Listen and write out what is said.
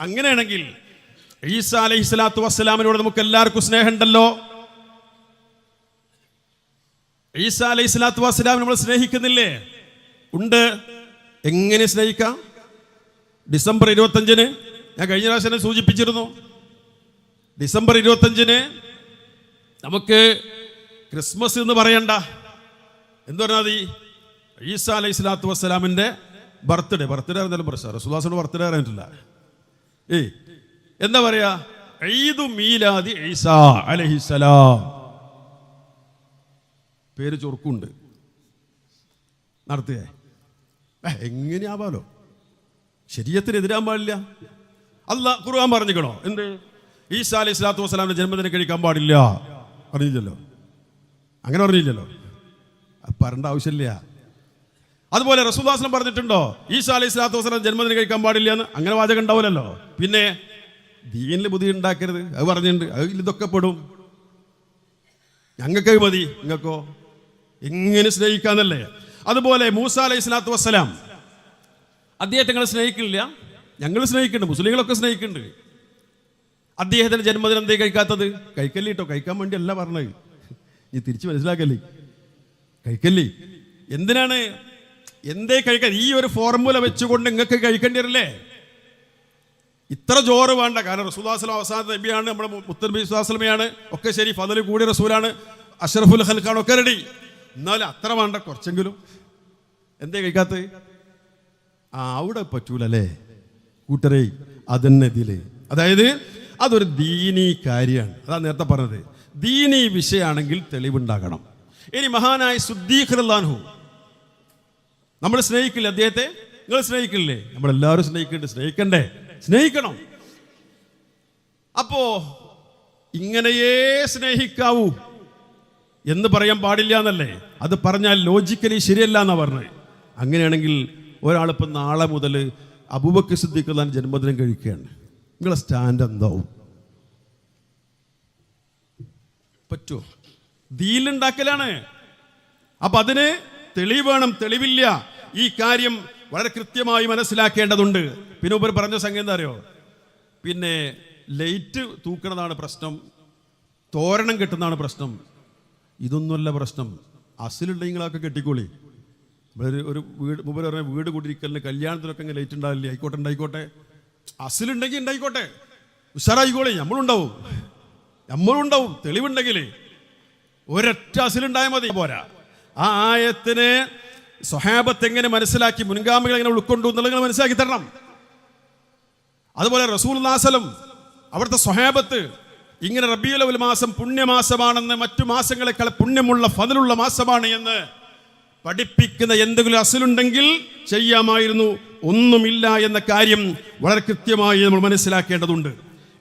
അങ്ങനെയാണെങ്കിൽ ഈസ അലൈഹി സ്വലാത്തു വസ്സലാമിനോട് നമുക്ക് എല്ലാവർക്കും സ്നേഹമുണ്ടല്ലോ. ഈസ അലൈഹി സ്വലാത്തു വസ്സലാം നമ്മൾ സ്നേഹിക്കുന്നില്ലേ? ഉണ്ട്. എങ്ങനെ സ്നേഹിക്കാം? ഡിസംബർ ഇരുപത്തഞ്ചിന്. ഞാൻ കഴിഞ്ഞ പ്രാവശ്യം സൂചിപ്പിച്ചിരുന്നു. ഡിസംബർ ഇരുപത്തഞ്ചിന് നമുക്ക് ക്രിസ്മസ് എന്ന് പറയണ്ട. എന്ത് പറഞ്ഞാൽ മതി? ഈസ അലൈഹി സ്വലാത്തു വസ്സലാമിന്റെ ബർത്ത്ഡേ. ബർത്ത്ഡേ അറിഞ്ഞാലും പ്രശ്നം റസുദാസിന്റെ ബർത്ത്ഡേ അറിഞ്ഞിട്ടില്ല എന്താ പറയാ? ഈദു മീലാദി ഈസാ അലഹിസലാം പേര് ചൊർക്കുണ്ട് നടത്തിയേ എങ്ങനെയാവാലോ? ശരീരത്തിന് എതിരാൻ പാടില്ല. അല്ല ഖുർആൻ പറഞ്ഞിക്കണോ എന്ത്? ഈസാ അലൈഹി സ്വലാത്തു വസ്സലാമിന്റെ ജന്മദിനം കഴിക്കാൻ പാടില്ല. പറഞ്ഞില്ലല്ലോ. അങ്ങനെ പറഞ്ഞില്ലല്ലോ. പറയേണ്ട ആവശ്യമില്ല. അതുപോലെ റസൂദാസനം പറഞ്ഞിട്ടുണ്ടോ ഈശാ അലൈഹി സ്വലാത്തു വസ്ലാം ജന്മദിനം കഴിക്കാൻ പാടില്ല എന്ന്? അങ്ങനെ വാചകം ഉണ്ടാവില്ലല്ലോ പിന്നെ ദീനിൽ ബുദ്ധി ഉണ്ടാക്കരുത്. അത് പറഞ്ഞിട്ടുണ്ട്. അത് ഇതൊക്കെ പെടും. ഞങ്ങൾക്ക് മതി. നിങ്ങൾക്കോ? എങ്ങനെ സ്നേഹിക്കാന്നല്ലേ? അതുപോലെ മൂസ അലൈഹി സ്വലാത്തു വസ്സലാം അദ്ദേഹത്തെ സ്നേഹിക്കില്ല? ഞങ്ങൾ സ്നേഹിക്കുന്നുണ്ട്. മുസ്ലിങ്ങളൊക്കെ സ്നേഹിക്കുന്നുണ്ട്. അദ്ദേഹത്തിന്റെ ജന്മദിനം എന്തേ കഴിക്കാത്തത്? കഴിക്കല്ലേ കേട്ടോ കഴിക്കാൻ വേണ്ടി അല്ല പറഞ്ഞത്. നീ തിരിച്ച് മനസ്സിലാക്കല്ലേ? കഴിക്കല്ലേ? എന്തിനാണ് എന്തേ കഴിക്കാൻ? ഈ ഒരു ഫോർമുല വെച്ചുകൊണ്ട് നിങ്ങൾക്ക് കഴിക്കേണ്ടി വരില്ലേ? ഇത്ര ജോറ് വേണ്ട. കാരണം റസൂദാസ്ലം അവസാന നബിയാണ് നമ്മുടെ മുത്തനബി ഒക്കെ ശരി ഫതൽ കൂടിയ റസൂലാണ്. അഷറഫുൽ ഹൽഖാണ് ഒക്കെ റെഡി എന്നാലും അത്ര വേണ്ട കുറച്ചെങ്കിലും. എന്തേ കഴിക്കാത്ത ആ അവിടെ പറ്റൂലല്ലേ? കൂട്ടരെ അതന്നെ ഇതിലേ. അതായത് അതൊരു ദീനീ കാര്യമാണ്. അതാ നേരത്തെ പറഞ്ഞത്. ദീനീ വിഷയമാണെങ്കിൽ തെളിവുണ്ടാകണം. ഇനി മഹാനായ സുദ്ദീഖ്ലാൻഹു നമ്മൾ സ്നേഹിക്കില്ലേ അദ്ദേഹത്തെ? നിങ്ങൾ സ്നേഹിക്കില്ലേ? നമ്മളെല്ലാവരും സ്നേഹിക്കുന്നുണ്ട്. സ്നേഹിക്കണ്ടേ? സ്നേഹിക്കണം. അപ്പോ ഇങ്ങനെയേ സ്നേഹിക്കാവൂ എന്ന് പറയാൻ പാടില്ല എന്നല്ലേ? അത് പറഞ്ഞാൽ ലോജിക്കലി ശരിയല്ല എന്നാ പറഞ്ഞത്. അങ്ങനെയാണെങ്കിൽ ഒരാളിപ്പോൾ നാളെ മുതൽ അബൂബക്കർ സിദ്ദീഖ് ജന്മദിനം കഴിക്കുകയാണ്. നിങ്ങളെ സ്റ്റാൻഡ് എന്താവും? പറ്റുമോ ദീലുണ്ടാക്കലാണ്. അപ്പൊ അതിന് തെളിവ് വേണം തെളിവില്ല. ഈ കാര്യം വളരെ കൃത്യമായി മനസ്സിലാക്കേണ്ടതുണ്ട്. പിന്നെ ഉപരി പറഞ്ഞ സംഗതി എന്താ അറിയോ? പിന്നെ ലൈറ്റ് തൂക്കണതാണ് പ്രശ്നം തോരണം കെട്ടുന്നതാണ് പ്രശ്നം. ഇതൊന്നുമല്ല പ്രശ്നം. അസിലുണ്ടെങ്കിലൊക്കെ കെട്ടിക്കോളി. ഒരു- ഒരു വീട് മുമ്പ് പറഞ്ഞ വീട് കൂടിയിരിക്കലിന് കല്യാണത്തിനൊക്കെ ഇങ്ങനെ ലൈറ്റ് ഉണ്ടാവില്ലേ? ആയിക്കോട്ടെ ഉണ്ടായിക്കോട്ടെ. അസിലുണ്ടെങ്കിൽ ഉണ്ടായിക്കോട്ടെ. ഉഷാറായിക്കോളി നമ്മളുണ്ടാവും. നമ്മളുണ്ടാവും തെളിവുണ്ടെങ്കിൽ ഒരൊറ്റ അസിലുണ്ടായാൽ മതി. പോരാ. ആ ആയത്തിനെ സ്വഹാബത്ത് എങ്ങനെ മനസ്സിലാക്കി മുൻഗാമികൾ എങ്ങനെ ഉൾക്കൊണ്ടു എന്നുള്ളത് മനസ്സിലാക്കി തരണം. അതുപോലെ റസൂൽ നാസലം അവിടുത്തെ സ്വഹാബത്ത് ഇങ്ങനെ റബിയുലവൽ മാസം പുണ്യമാസമാണെന്ന് മറ്റു മാസങ്ങളെക്കാൾ പുണ്യമുള്ള ഫതിലുള്ള മാസമാണ് എന്ന് പഠിപ്പിക്കുന്ന എന്തെങ്കിലും അസലുണ്ടെങ്കിൽ ചെയ്യാമായിരുന്നു. ഒന്നുമില്ല എന്ന കാര്യം വളരെ കൃത്യമായി നമ്മൾ മനസ്സിലാക്കേണ്ടതുണ്ട്.